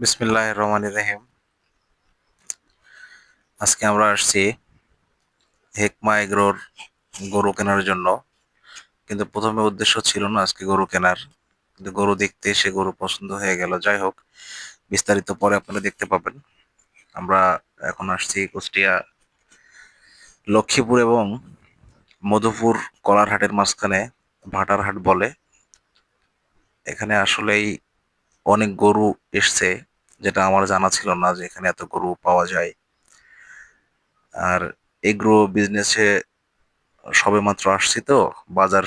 বিসমিল্লাহ রহমান রহিম। আজকে আমরা আসছি হেকমা এগ্রোর গরু কেনার জন্য। কিন্তু প্রথমে উদ্দেশ্য ছিল না আজকে গরু কেনার। কিন্তু গরু দেখতে সে গরু পছন্দ হয়ে গেল। যাই হোক, বিস্তারিত পরে আপনারা দেখতে পাবেন। আমরা এখন আসছি কুষ্টিয়া, লক্ষ্মীপুর এবং মধুপুর কলারহাটের মাঝখানে ভাটারহাট বলে। এখানে আসলেই অনেক গরু এসছে যেটা আমার জানা ছিল না যে এখানে এত গরু পাওয়া যায়। আর এগ্রো বিজনেসে সবে মাত্র আসছি তো, বাজার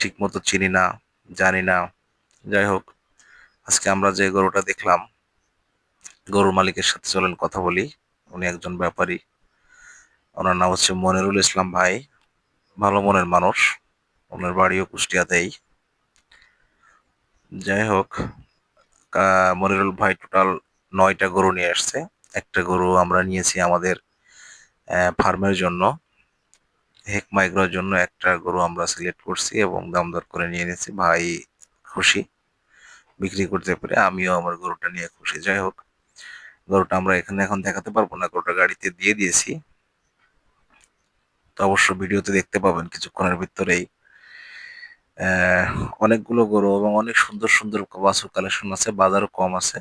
ঠিক মতো চিনি না, জানি না। যাই হোক, আজকে আমরা যে গরুটা দেখলাম, গরুর মালিকের সাথে চলেন কথা বলি। উনি একজন ব্যাপারী। ওনার নাম হচ্ছে মনিরুল ইসলাম ভাই। ভালো মনের মানুষ। ওনার বাড়িও কুষ্টিয়াতেই। যাই হোক মনিরুল ভাই টোটাল নয়টা গরু নিয়ে আসছে। একটা গরু আমরা নিয়েছি আমাদের ফার্মের জন্য হেক মাইগ্রোর জন্য একটা গরু আমরা সিলেক্ট করছি এবং দাম দর করে নিয়ে নিয়েছি ভাই খুশি, বিক্রি করতে পেরে আমিও আমার গরুটা নিয়ে খুশি। যাই হোক, গরুটা আমরা এখানে এখন দেখাতে পারব না, গরুটা গাড়িতে দিয়ে দিয়েছি। তো অবশ্য ভিডিওতে দেখতে পাবেন, কিছুক্ষণের ভিতরেই অনেকগুলো গরু এবং অনেক সুন্দর সুন্দর বাছুর কালেকশন আছে, বাজারও কম আছে।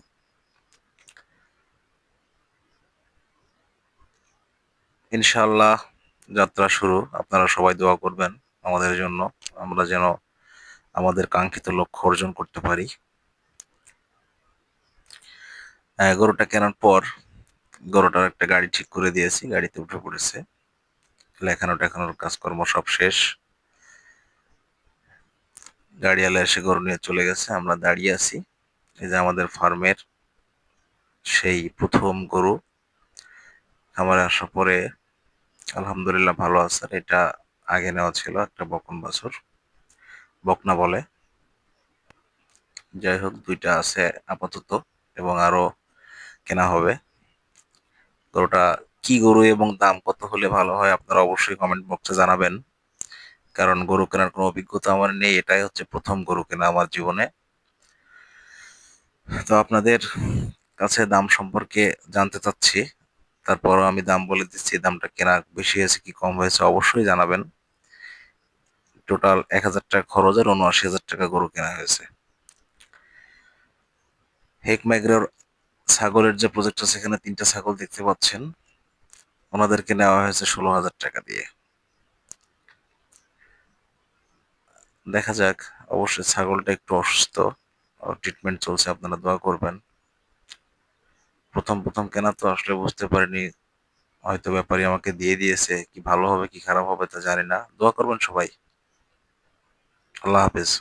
ইনশাল্লাহ যাত্রা শুরু, আপনারা সবাই দোয়া করবেন আমাদের জন্য, আমরা যেন আমাদের কাঙ্ক্ষিত লক্ষ্য অর্জন করতে পারি। গরুটা কেনার পর গরুটার একটা গাড়ি ঠিক করে দিয়েছি, গাড়িতে উঠে পড়েছে। লেখানো টেখানোর কাজকর্ম সব শেষ। গাড়িওয়ালা এসে গরু নিয়ে চলে গেছে, আমরা দাঁড়িয়ে আছি। এই যে আমাদের ফার্মের সেই প্রথম গরু। আমার আসার পরে আলহামদুলিল্লাহ ভালো আছে এটা আগে নেওয়া ছিল একটা বকন বাছুর। বকনা বলে। যাই হোক, দুইটা আছে আপাতত এবং আরও কেনা হবে। গরুটা কি গরু এবং দাম কত হলে ভালো হয় আপনারা অবশ্যই কমেন্ট বক্সে জানাবেন। কারণ গরু কেনার কোনো অভিজ্ঞতা আমার নেই, এটাই হচ্ছে প্রথম গরু কেনা আমার জীবনে। তো আপনাদের কাছে দাম সম্পর্কে জানতে চাচ্ছি, তারপরও আমি দাম বলে দিচ্ছি, দামটা কেনা বেশি হয়েছে কি কম হয়েছে অবশ্যই জানাবেন। টোটাল এক হাজার টাকা খরচ আর উনআশি হাজার টাকা গরু কেনা হয়েছে। হেক ম্যাগ্রের ছাগলের যে প্রজেক্ট আছে সেখানে তিনটা ছাগল দেখতে পাচ্ছেন। ওনাদেরকে নেওয়া হয়েছে ষোলো হাজার টাকা দিয়ে। দেখা যাক। অবশ্যই ছাগলটা একটু অসুস্থ। ট্রিটমেন্ট চলছে, আপনারা দোয়া করবেন। প্রথম প্রথম কেনা তো আসলে বুঝতে পারিনি, হয়তো ব্যাপারী আমাকে দিয়ে দিয়েছে, কি ভালো হবে, কি খারাপ হবে তা জানি না। দোয়া করবেন সবাই। আল্লাহ হাফেজ।